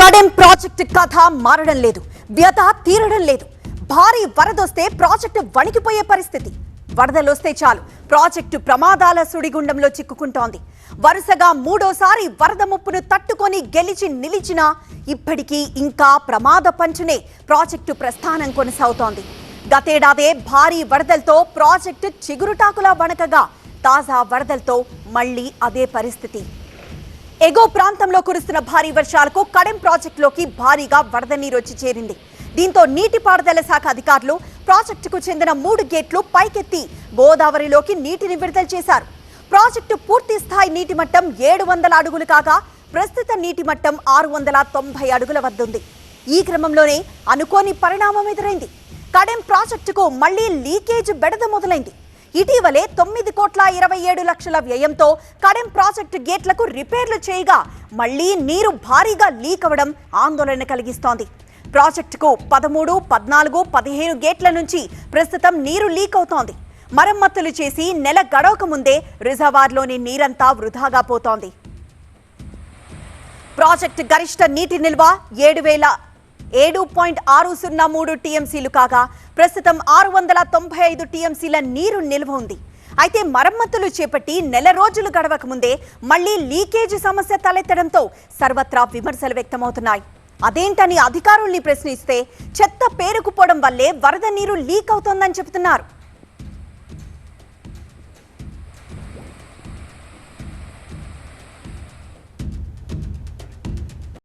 Kadem project కథ మారడం లేదు వ్యత తీరడం లేదు. భారీ వరదొస్తే ప్రాజెక్టు వణికిపోయే పరిస్థితి. వరదలొస్తే చాలు ప్రాజెక్టు ప్రమాదాల సుడిగుండంలో చిక్కుకుంటోంది. వరుసగా మూడోసారి వరద ముప్పును తట్టుకొని గెలిచి నిలిచినా ఇప్పటికీ ఇంకా ప్రమాద పంచునే ప్రాజెక్టు ప్రస్థానం కొనసాగుతోంది. గతేడాదే భారీ వరదలతో ప్రాజెక్టు చిగురుటాకులా వణకగా తాజా వరదలతో మళ్ళీ అదే పరిస్థితి. ఎగో ప్రాంతంలో కురుస్తున్న భారీ వర్షాలకు కడెం ప్రాజెక్టులోకి భారీగా వరద నీరు వచ్చి చేరింది. దీంతో నీటిపారుదల శాఖ అధికారులు ప్రాజెక్టుకు చెందిన మూడు గేట్లు పైకెత్తి గోదావరిలోకి నీటిని విడుదల చేశారు. ప్రాజెక్టు పూర్తి స్థాయి నీటి మట్టం ఏడు వందల అడుగులు కాగా ప్రస్తుత నీటి మట్టం ఆరు వందల తొంభై అడుగుల వద్దుంది. ఈ క్రమంలోనే అనుకోని పరిణామం ఎదురైంది. కడెం ప్రాజెక్టుకు మళ్ళీ లీకేజ్ బెడద మొదలైంది. ఇటీవలే తొమ్మిది కోట్ల ఇరవై ఏడు లక్షల వ్యయంతో కడెం ప్రాజెక్టు గేట్లకు రిపేర్లు చేయగా మళ్ళీ నీరు భారీగా లీక్ అవ్వడం ఆందోళన కలిగిస్తోంది. ప్రాజెక్టుకు పదమూడు పద్నాలుగు పదిహేను గేట్ల నుంచి ప్రస్తుతం నీరు లీక్ అవుతోంది. మరమ్మతులు చేసి నెల గడవక ముందే రిజర్వార్లోని నీరంతా వృధాగా పోతోంది. ప్రాజెక్టు గరిష్ట నీటి నిల్వ ఏడు వేల ఏడు పాయింట్ ఆరు సున్నా మూడు టీఎంసీలు కాగా ప్రస్తుతం ఆరు వందల తొంభై ఐదు టీఎంసీల నీరు నిల్వ ఉంది. అయితే మరమ్మతులు చేపట్టి నెల రోజులు గడవక ముందే మళ్ళీ లీకేజీ సమస్య తలెత్తడంతో సర్వత్రా విమర్శలు వ్యక్తమవుతున్నాయి. అదేంటని అధికారుల్ని ప్రశ్నిస్తే చెత్త పేరుకుపోవడం వల్లే వరద నీరు లీక్ అవుతోందని చెబుతున్నారు.